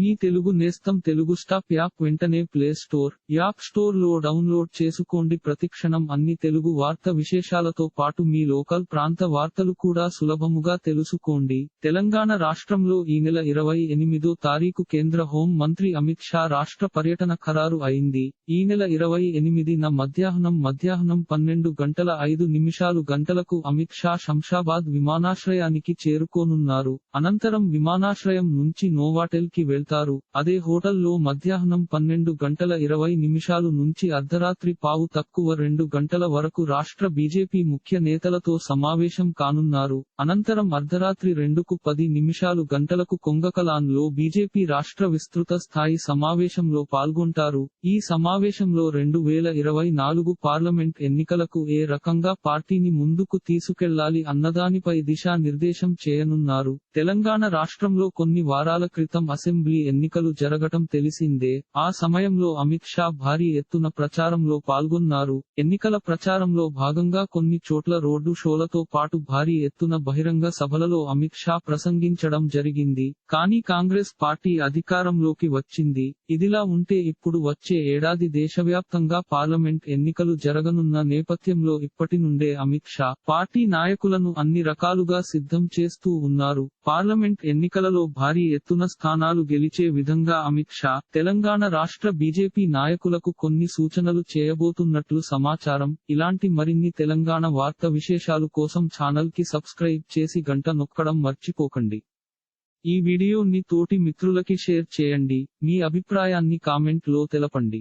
మీ తెలుగు నేస్తం Telugu stop app వెంటనే play store app స్టోర్లో డౌన్లోడ్ చేసుకోండి. ప్రతిక్షణం అన్ని తెలుగు వార్త విశేషాలతో పాటు మీ లోకల్ ప్రాంత వార్తలు కూడా సులభముగా తెలుసుకోండి. తెలంగాణ రాష్ట్రంలో ఈ నెల ఇరవై ఎనిమిదో తారీఖు కేంద్ర హోం మంత్రి అమిత్ షా రాష్ట్ర పర్యటన ఖరారు అయింది. ఈ నెల ఇరవై ఎనిమిదిన మధ్యాహ్నం మధ్యాహ్నం పన్నెండు గంటల ఐదు నిమిషాలు గంటలకు అమిత్ షా శంషాబాద్ విమానాశ్రయానికి చేరుకోనున్నారు. అనంతరం విమానాశ్రయం నుంచి నోవాటెల్కి వెళ్తారు. అదే హోటల్లో మధ్యాహ్నం పన్నెండు గంటల ఇరవై నిమిషాలు నుంచి అర్ధరాత్రి పావు తక్కువ రెండు గంటల వరకు రాష్ట్ర బీజేపీ ముఖ్య నేతలతో సమావేశం కానున్నారు. అనంతరం అర్ధరాత్రి రెండుకు పది నిమిషాలు గంటలకు కొంగకలాన్లో బీజేపీ రాష్ట్ర విస్తృత స్థాయి సమావేశంలో పాల్గొంటారు. ఈ సమావేశంలో రెండు వేల ఇరవై నాలుగు పార్లమెంట్ ఎన్నికలకు ఏ రకంగా పార్టీని ముందుకు తీసుకెళ్ళాలి అన్నదానిపై దిశా నిర్దేశం చేయనున్నారు. తెలంగాణ రాష్ట్రంలో కొన్ని వారాల క్రితం అసెంబ్లీ అసెంబ్లీ ఎన్నికలు జరగటం తెలిసిందే. ఆ సమయంలో అమిత్ షా భారీ ఎత్తున ప్రచారంలో పాల్గొన్నారు. ఎన్నికల ప్రచారంలో భాగంగా కొన్ని చోట్ల రోడ్డు షోలతో పాటు భారీ ఎత్తున బహిరంగ సభలలో అమిత్ షా ప్రసంగించడం జరిగింది. కానీ కాంగ్రెస్ పార్టీ అధికారంలోకి వచ్చింది. ఇదిలా ఉంటే ఇప్పుడు వచ్చే ఏడాది దేశవ్యాప్తంగా పార్లమెంట్ ఎన్నికలు జరగనున్న నేపథ్యంలో ఇప్పటి నుండే అమిత్ షా పార్టీ నాయకులను అన్ని రకాలుగా సిద్ధం చేస్తూ ఉన్నారు. పార్లమెంట్ ఎన్నికలలో భారీ ఎత్తున స్థానాలు గెలిచే విధంగా అమిత్ షా తెలంగాణ రాష్ట్ర బీజేపీ నాయకులకు కొన్ని సూచనలు చేయబోతున్నట్లు సమాచారం. ఇలాంటి మరిన్ని తెలంగాణ వార్త విశేషాలు కోసం ఛానల్కి సబ్స్క్రైబ్ చేసి గంట నొక్కడం మర్చిపోకండి. ఈ వీడియోని తోటి మిత్రులకి షేర్ చేయండి. మీ అభిప్రాయాన్ని కామెంట్లో తెలపండి.